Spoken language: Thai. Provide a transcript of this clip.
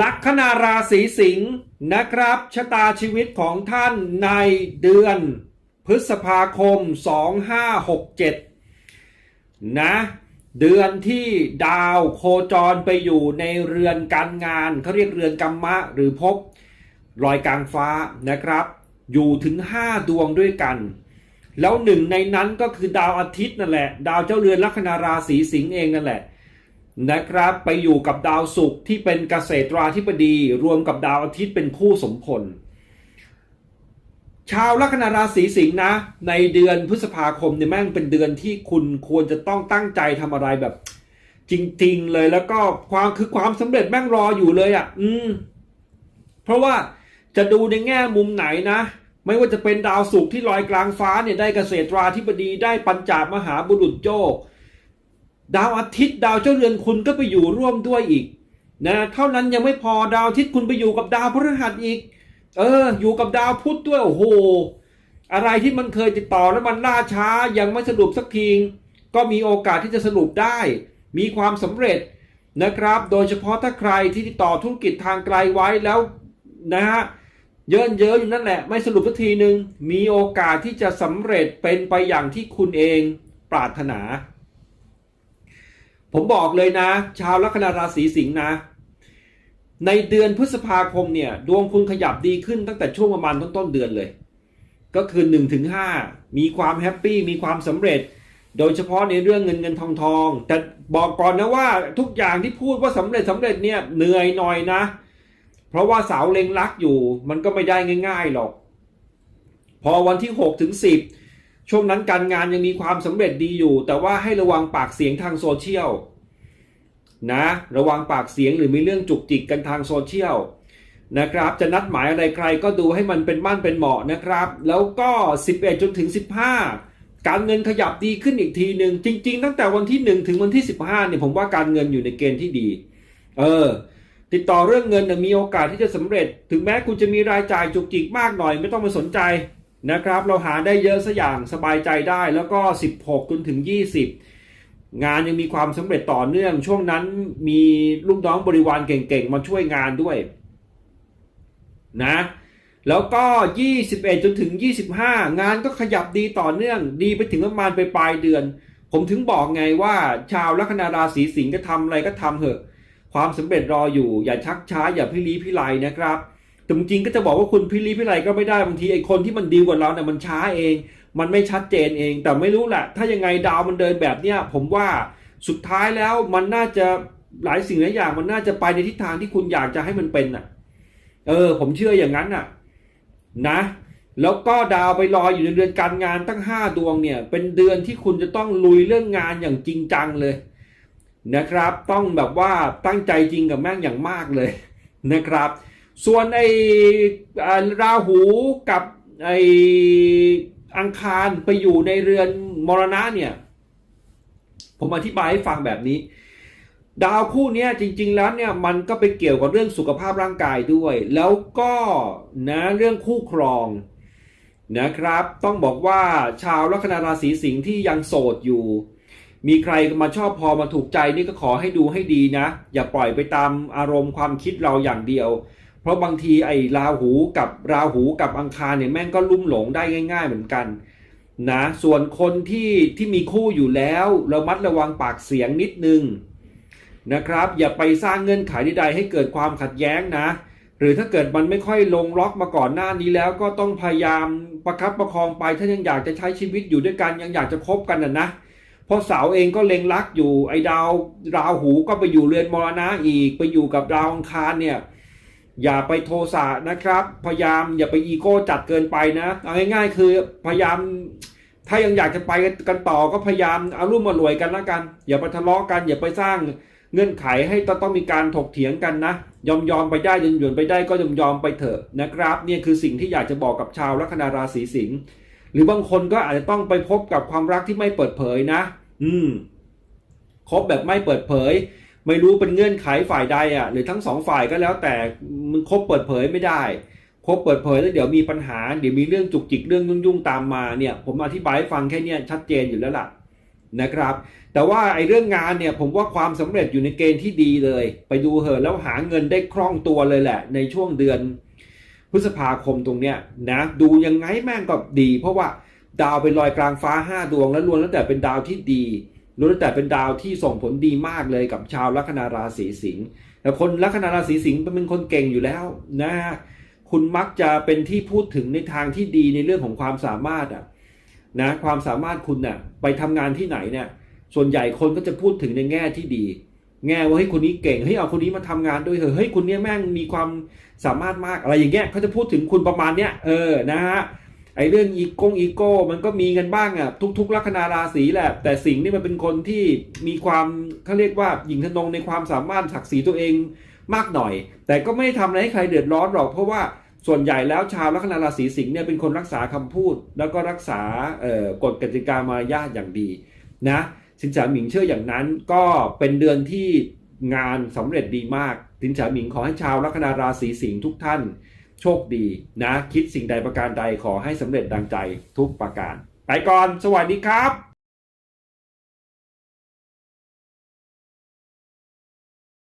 ลัคนาราศีสิงห์นะครับ ชะตาชีวิตของท่านในเดือน พฤษภาคม 2567 นะ เดือนที่ดาวโคจรไปอยู่ในเรือนการงานเขาเรียกเรือนกรรมะ หรือภพลอยกลางฟ้านะครับ อยู่ถึง 5 ดวงด้วยกัน แล้วหนึ่งในนั้นก็คือดาวอาทิตย์นั่นแหละ ดาวเจ้าเรือนลัคนาราศีสิงห์เองนั่นแหละ นะครับ ไปอยู่กับดาวศุกร์ที่เป็นเกษตราธิบดี รวมกับดาวอาทิตย์เป็นคู่สมพล ชาวลัคนาราศีสิงห์นะ ในเดือนพฤษภาคมเนี่ยแม่งเป็นเดือนที่คุณควรจะต้องตั้งใจทำอะไรแบบ จริง ๆ เลยแล้วก็ความคือความสำเร็จแม่งรออยู่เลยอะ่ะ อืม เพราะว่าจะดูในแง่มุมไหนนะไม่ว่าจะเป็นดาวศุกร์ที่ลอยกลางฟ้าเนี่ยได้เกษตราธิบดีได้ปัญจามหาบุรุษโจก ดาวอาทิตย์ดาวเจ้าเรือนคุณก็ไปอยู่ร่วมด้วยอีกนะเท่านั้นยังไม่พอดาวอาทิตย์คุณไปอยู่กับดาวพฤหัสอีก เออ อยู่กับดาวพุธด้วยโอ้โหอะไรที่มันเคยติดต่อแล้วมันล่าช้ายังไม่สรุปสักทีก็มีโอกาสที่จะสรุปได้ มีความสำเร็จนะครับ โดยเฉพาะถ้าใครที่ติดต่อธุรกิจทางไกลไว้แล้วนะฮะเยินเยอะอยู่นั่นแหละ ไม่สรุปสักทีหนึ่งมีโอกาสที่จะสำเร็จเป็นไปอย่างที่คุณเองปรารถนา ผมบอกเลยนะ ชาวลัคนาราศีสิงห์นะ ในเดือนพฤษภาคมเนี่ย ดวงคุณขยับดีขึ้นตั้งแต่ช่วงประมาณต้นต้นเดือนเลย ก็คือ1นถึงหมีความแฮปปี้มีความสำเร็จ โดยเฉพาะในเรื่องเงินเงินทองทองแต่บอกก่อนนะว่าทุกอย่างที่พูดว่าสำเร็จสำเร็จเนี่ยเหนื่อยหน่อยนะ เพราะว่าเสาเล็งลักอยู่ มันก็ไม่ได้ง่าย ๆหรอก พอวันที่6ถึง10 ช่วงนั้นการงานยังมีความสำเร็จดีอยู่ แต่ว่าให้ระวังปากเสียงทางโซเชียลนะระวังปากเสียงหรือมีเรื่องจุกจิกกันทางโซเชียลนะครับ จะนัดหมายอะไรใครก็ดูให้มันเป็นบ้านเป็นเหมาะนะครับ แล้วก็ 11จนถึง 15 การเงินขยับดีขึ้นอีกทีหนึ่งจริง ๆ ตั้งแต่วันที่ 1 ถึงวันที่ 15เนี่ยผมว่าการเงินอยู่ในเกณฑ์ที่ดี เออ ติดต่อเรื่องเงินนะมีโอกาสที่จะสำเร็จ ถึงแม้คุณจะมีรายจ่ายจุกจิกมากหน่อย ไม่ต้องไปสนใจ นะครับ เราหาได้เยอะสัอย่างสบายใจได้แล้วก็ 16จนถึง 20 งานยังมีความสำเร็จต่อเนื่อง ช่วงนั้นมีลูกน้องบริวารเก่งๆ มาช่วยงานด้วยนะแล้วก็ 21 จนถึง 25 งานก็ขยับดีต่อเนื่อง ดีไปถึงประมาณไปปลายเดือน ผมถึงบอกไงว่าชาวลัคนาราศีสิงห์ก็ทำอะไรก็ทำเถอะ ความสำเร็จรออยู่อย่าชักช้าอย่าพิลีพิไลนะครับ แต่จริงก็จะบอกว่าคุณพิลีพิไลก็ไม่ได้บางทีไอ้คนที่มันดีกว่าเราเนี่ยมันช้าเอง มันไม่ชัดเจนเอง แต่ไม่รู้แหละ ถ้ายังไงดาวมันเดินแบบเนี้ยผมว่าสุดท้ายแล้วมันน่าจะหลายสิ่งหลายอย่างมันน่าจะไปในทิศทางที่คุณอยากจะให้มันเป็นอะ เออ ผมเชื่ออย่างนั้นอะ นะ แล้วก็ดาวไปลอยอยู่ในเดือนการงานตั้ง5ดวงเนี่ย เป็นเดือนที่คุณจะต้องลุยเรื่องงานอย่างจริงจังเลย นะครับ ต้องแบบว่าตั้งใจจริงกับแม่งอย่างมากเลยนะครับ ส่วนไอ้ราหูกับไอ้อังคารไปอยู่ในเรือนมรณะเนี่ย ผมอธิบายให้ฟังแบบนี้ ดาวคู่นี้จริง ๆ แล้วเนี่ยมันก็ไปเกี่ยวกับเรื่องสุขภาพร่างกายด้วย แล้วก็นะเรื่องคู่ครองนะครับ ต้องบอกว่าชาวลัคนาราศีสิงห์ที่ยังโสดอยู่ มีใครมาชอบพอมาถูกใจนี่ก็ขอให้ดูให้ดีนะ อย่าปล่อยไปตามอารมณ์ความคิดเราอย่างเดียว เพราะบางทีไอ้ราหูกับราหูกับอังคารเนี่ยแม่งก็ลุ่มหลงได้ง่าย ๆ เหมือนกันนะส่วนคนที่ที่มีคู่อยู่แล้วเรามัดระวังปากเสียงนิดนึงนะครับ อย่าไปสร้างเงื่อนไขใดๆให้เกิดความขัดแย้งนะ หรือถ้าเกิดมันไม่ค่อยลงล็อกมาก่อนหน้านี้แล้วก็ต้องพยายามประคับประคองไปถ้ายังอยากจะใช้ชีวิตอยู่ด้วยกันยังอยากจะคบกันนะนะเพราะเสาเองก็เล็งรักอยู่ไอ้ดาวราหูก็ไปอยู่เรือนมรณะอีกไปอยู่กับดาวอังคารเนี่ย อย่าไปโทสะนะครับ พยายามอย่าไปอีโก้จัดเกินไปนะเอาง่ายๆ คือพยายามถ้ายังอยากจะไปกันต่อก็พยายามเอารุ่มมารวยกันล้วกัน อย่าไปทะเลาะกัน อย่าไปสร้างเงื่อนไขให้ต้องมีการถกเถียงกันนะ ยอมยอมไปได้ยนหยวนไปได้ก็ยอมยอมไปเถอะนะครับเนี่ยคือสิ่งที่อยากจะบอกกับชาวลัคนาราศีสิงห์หรือบางคนก็อาจจะต้องไปพบกับความรักที่ไม่เปิดเผยนะ อืมคบแบบไม่เปิดเผย ไม่รู้เป็นเงื่อนไขฝ่ายใดอะหรือทั้งสองฝ่ายก็แล้วแต่มึงคบเปิดเผยไม่ได้คบเปิดเผยแล้วเดี๋ยวมีปัญหาเดี๋ยวมีเรื่องจุกจิกเรื่องยุ่งๆตามมาเนี่ย ผมอธิบายให้ฟังแค่เนี้ยชัดเจนอยู่แล้วล่ะนะครับ แต่ว่าไอ้เรื่องงานเนี่ยผมว่าความสำเร็จอยู่ในเกณฑ์ที่ดีเลย ไปดูเหอะแล้วหาเงินได้คล่องตัวเลยแหละ ในช่วงเดือนพฤษภาคมตรงเนี้ยนะดูยังไงแม่งก็ดี เพราะว่าดาวไปลอยกลางฟ้าห้าดวงแล้วล้วนแล้วแต่เป็นดาวที่ดี ล้วแต่เป็นดาวที่ส่งผลดีมากเลยกับชาวลัคนาราศีสิงห์แต่คนลัคนาราศีสิงห์เป็นคนเก่งอยู่แล้วนะฮะคุณมักจะเป็นที่พูดถึงในทางที่ดีในเรื่องของความสามารถอะนะความสามารถคุณน่ะไปทำงานที่ไหนเนี่ยส่วนใหญ่คนก็จะพูดถึงในแง่ที่ดี แง่ว่าเฮ้ยคนนี้เก่งเฮ้ยเอาคนนี้มาทำงานด้วยเถอะเฮ้ยคนเนี้ยแม่งมีความสามารถมากอะไรอย่างเงี้ยเขาจะพูดถึงคุณประมาณเนี้ยเออนะฮะ ไอ้เรื่องอีโก้อีโก้มันก็มีกันบ้างอะทุก ๆ ลัคนาราศีแหละ แต่สิ่งนี่มันเป็นคนที่มีความเขาเรียกว่าหญิงทนงในความสามารถศักดิ์ศรีตัวเองมากหน่อย แต่ก็ไม่ได้ทำอะไรให้ใครเดือดร้อนหรอกเพราะว่าส่วนใหญ่แล้วชาวลัคนาราศีสิงห์เนี่ยเป็นคนรักษาคำพูด แล้วก็รักษากฎกติกามารยาทอย่างดีนะสินแสหมิงเชื่ออย่างนั้นก็เป็นเดือนที่งานสำเร็จดีมากสินแสหมิงขอให้ชาวลัคนาราศีสิงห์ทุกท่าน โชคดีนะ คิดสิ่งใดประการใดขอให้สำเร็จดังใจทุกประการ ไปก่อน สวัสดีครับ